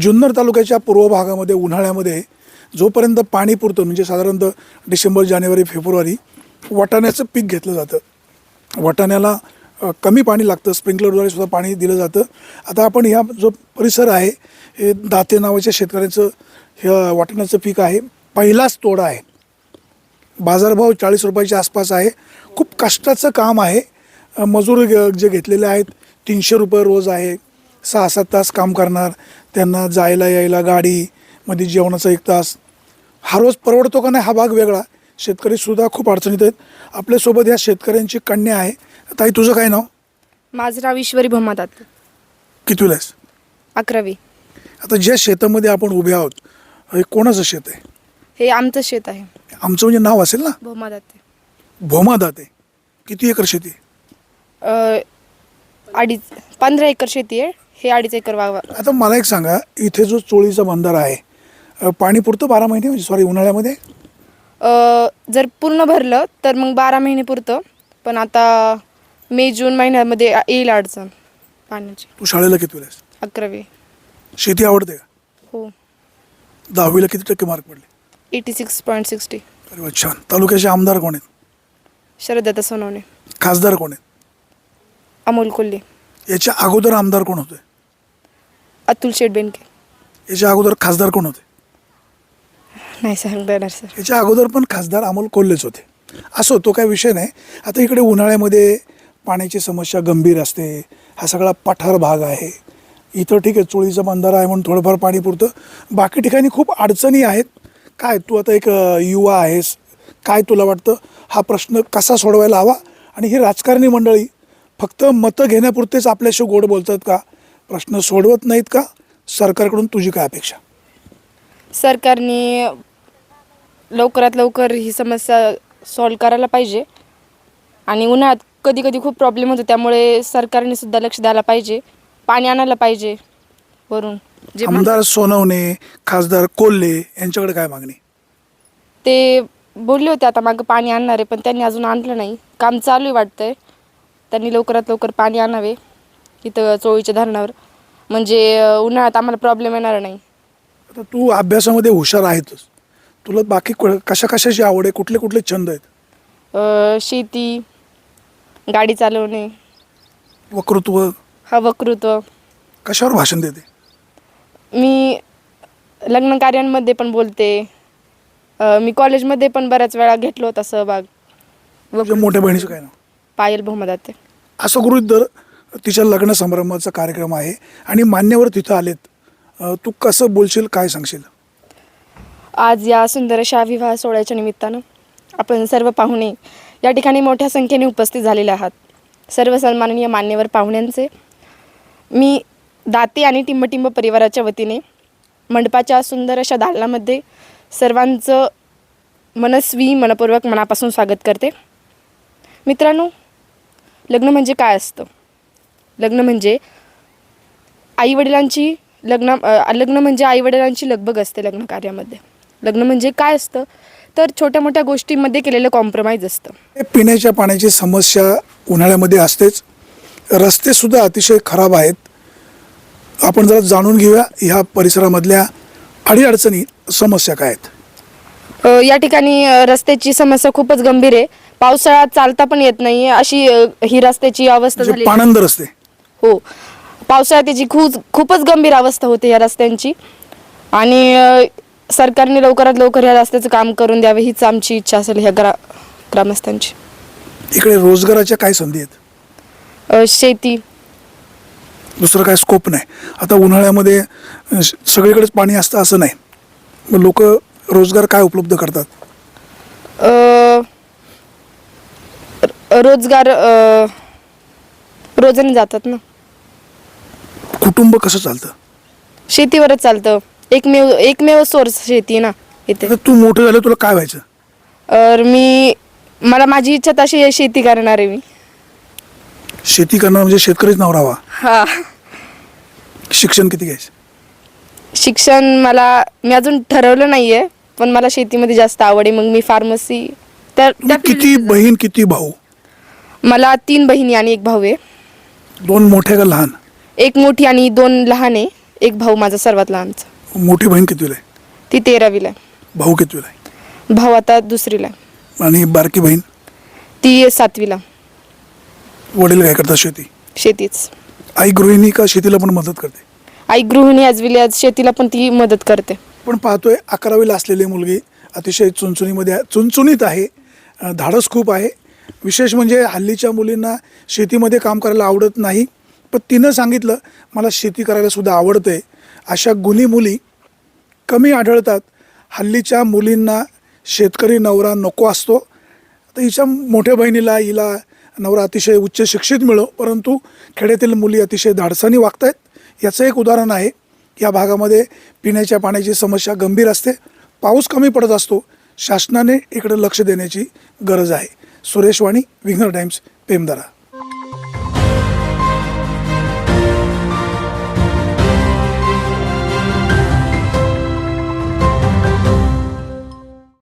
जुन्नर तालुक्याच्या पूर्व भागामध्ये उन्हाळ्यामध्ये जोपर्यंत पाणी पुरतं म्हणजे साधारणतः डिसेंबर जानेवारी फेब्रुवारी वाटाण्याचं पीक घेतलं जातं. वाटाण्याला कमी पाणी लागतं स्प्रिंकलरद्वारे सुद्धा पाणी दिलं जातं. आता आपण ह्या जो परिसर आहे हे दाते नावाच्या शेतकऱ्याचं हे वाटाण्याचं पीक आहे. पहिलाच तोडा आहे. बाजारभाव चाळीस रुपयाच्या आसपास आहे. खूप कष्टाचं काम आहे. मजूर जे घेतलेले आहेत तीनशे रुपये रोज आहे. सहा सात तास काम करणार त्यांना जायला यायला गाडी मध्ये जेवणाचा एक तास. हा रोज परवडतो का नाही हा भाग वेगळा. शेतकरीसुद्धा खूप अडचणीत आहेत. आपल्यासोबत या शेतकऱ्यांची कन्या आहे. ताई तुझं काय नाव? माझं नाव ईश्वरी भोमातात कितवीला आहेस? अकरावी. आता ज्या शेतामध्ये आपण उभे आहोत हे कोणाचं शेत आहे? हे आमचं शेत आहे. आमचं म्हणजे नाव असेल ना? भोमातात भोमा दाते किती एकर शेती आहे? अडीच पंधरा एकर शेती आहे. हे अडीच एकर वावा. आता मला एक सांगा इथे जो चोळीचा बंधारा आहे अ, पाणी पुरतं बारा महिने? म्हणजे सॉरी उन्हाळ्यामध्ये? अ, जर पूर्ण भरलं तर मग बारा महिने पुरतं. पण आता मे जून महिन्यामध्ये येईल अडचण पाण्याची. तू शाळेला कितवीला आहेस अकरावी. शेती आवडते का? हो. दहावीला किती टक्के मार्क पडले? Eighty six point sixty. अरे वा छान. तालुक्याचे आमदार कोण आहेत? शरदत्ता सोनवणे. खासदार कोण आहेत? अमोल कोल्हे. याच्या अगोदर आमदार कोण होते? अतुल शेठ बेनके याच्या अगोदर खासदार कोण होते? नाही सांगता येणार सर. याच्या अगोदर पण खासदार अमोल कोल्हेच होते. असो तो काय विषय नाही. आता इकडे उन्हाळ्यामध्ये पाण्याची समस्या गंभीर असते. हा सगळा पठार भाग आहे. इथं ठीक आहे चोळीचा बंधारा आहे म्हणून थोडंफार पाणी पुरतं. बाकी ठिकाणी खूप अडचणी आहेत. काय तू आता एक अ, युवा आहेस. काय तुला वाटतं? हा प्रश्न कसा सोडवायला हवा? आणि ही राजकारणी मंडळी फक्त मतं घेण्यापुरतेच आपल्याशी गोड बोलतात का? प्रश्न सोडवत नाहीत का? सरकारकडून तुझी काय अपेक्षा? सरकारने लवकरात लवकर ही समस्या सॉल्व करायला पाहिजे. आणि उन्हाळ्यात कधी कधी खूप प्रॉब्लेम होतो त्यामुळे सरकारने सुद्धा लक्ष द्यायला पाहिजे. पाणी आणायला पाहिजे वरून. जे मा- आमदार सोनवणे खासदार कोल्हे यांच्याकडे काय मागणी? ते बोलले होते आता मागं पाणी आणणार आहे पण त्यांनी अजून आणलं नाही. काम चालू आहे वाटतंय. त्यांनी लवकरात लवकर पाणी आणावे. इथं चोळीच्या धरणावर. म्हणजे उन्हाळ्यात आम्हाला प्रॉब्लेम येणार नाही. आता तू अभ्यासामध्ये हुशार आहेतच. तुला बाकी को- कशा कशाची आवड आहे? कुठले कुठले छंद आहेत? अं, शेती गाडी चालवणे. वक्तृत्व. हा वक्तृत्व. कशावर भाषण देते? मी लग्न कार्यांमध्ये पण बोलते. अ, मी कॉलेजमध्ये पण बऱ्याच वेळा घेतलो होता सहभाग. तुझ्या मोठ्या बहिणीचं काय नाव? पायल बहुमदाते असं गृहित दर तिच्या लग्न समारंभाचा कार्यक्रम आहे आणि मान्यवर तिथं आलेत. अं, तू कसं बोलशील काय सांगशील? आज या सुंदर अशा विवाह सोहळ्याच्या निमित्तानं आपण सर्व पाहुणे या ठिकाणी मोठ्या संख्येने उपस्थित झालेले आहात. सर्व सन्माननीय मान्यवर पाहुण्यांचे मी दाते आणि टिंबटिंब परिवाराच्या वतीने मंडपाच्या सुंदर अशा दालनामध्ये सर्वांचं मनस्वी मनपूर्वक मनापासून स्वागत करते. मित्रांनो लग्न म्हणजे काय असतं? लग्न म्हणजे आईवडिलांची लग्न लग्न म्हणजे आईवडिलांची लगबग असते लग्न कार्यामध्ये लग्न म्हणजे काय असतं? तर छोट्या मोठ्या गोष्टींमध्ये केलेलं कॉम्प्रोमाइज असतं. पिण्याच्या पाण्याची समस्या उन्हाळ्यामध्ये असतेच. रस्ते सुद्धा अतिशय खराब आहेत. आपण जरा जाणून घेऊया ह्या परिसरामधल्या अडीअडचणी समस्या काय आहेत? या ठिकाणी रस्त्याची समस्या खूपच गंभीर आहे. पावसाळ्यात चालता पण येत नाही अशी ही रस्त्याची अवस्था म्हणजे झाली पाणंद रस्ते. हो. पावसाळ्यात त्याची खूप खूपच गंभीर अवस्था होते या रस्त्यांची. आणि अ, सरकारने लवकरात लवकर या रस्त्याचं काम करून द्यावे हीच आमची इच्छा असेल ह्या ग्रा ग्रामस्थांची. इकडे रोजगाराच्या काय संधी आहेत? अ, शेती. दुसरं काय स्कोप नाही. आता उन्हाळ्यामध्ये अ, स- सगळीकडेच पाणी असतं असं नाही. मग लोक रोजगार काय उपलब्ध करतात? अ, र- रोजगार अ, रोजाने जातात ना. कुटुंब कसं चालतं? शेतीवरच चालतं. एकमेव एकमेव सोर्स शेती ना इथे. आता तू मोठं झालं तुला काय व्हायचं? तर मी मला माझी इच्छा तशी आहे शेती करणार आहे मी. शेती करणं म्हणजे शेतकरीच नवरा हा. शिक्षण किती घ्यायचं? शिक्षण मला मी अजून ठरवलं नाही आहे पण मला शेतीमध्ये जास्त आवड आहे. मग मी फार्मसी तर तुम्ही किती बहीण किती भाऊ? मला तीन बहिणी आणि एक भाऊ आहे. दोन मोठे का लहान? एक मोठी आणि दोन लहान आहे. एक भाऊ माझा सर्वात लहानचा. मोठी बहीण कितवीला आहे? ती तेरावीला आहे. भाऊ कितवीला आहे? भाऊ आता दुसरीला आहे. आणि बारकी बहीण? ती सातवीला वडील काय करतात शेती? शेतीच. आई गृहिणी का शेतीला पण मदत करते? आई गृहिणी आज विली आज शेतीला पण ती मदत करते. पण पाहतोय अकरावीला असलेली मुलगी अतिशय चुणचुणीमध्ये आहे- चुणचुणीत आहे. अं, धाडस खूप आहे. विशेष म्हणजे हल्लीच्या मुलींना शेतीमध्ये काम करायला आवडत नाही. पण तिनं सांगितलं मला शेती करायला सुद्धा आवडते अशा गुणी मुली कमी आढळतात. हल्लीच्या मुलींना शेतकरी नवरा नको असतो. तर हिच्या मोठ्या बहिणीला हिला नवरा अतिशय उच्च शिक्षित मिळो परंतु खेड्यातील मुली अतिशय धाडसानी वागत आहेत याचं एक उदाहरण आहे. या भागामध्ये पिण्याच्या पाण्याची समस्या गंभीर असते. पाऊस कमी पडत असतो. शासनाने इकडे लक्ष देण्याची गरज आहे. सुरेश वाणी विघ्नर टाइम्स पेमदारा.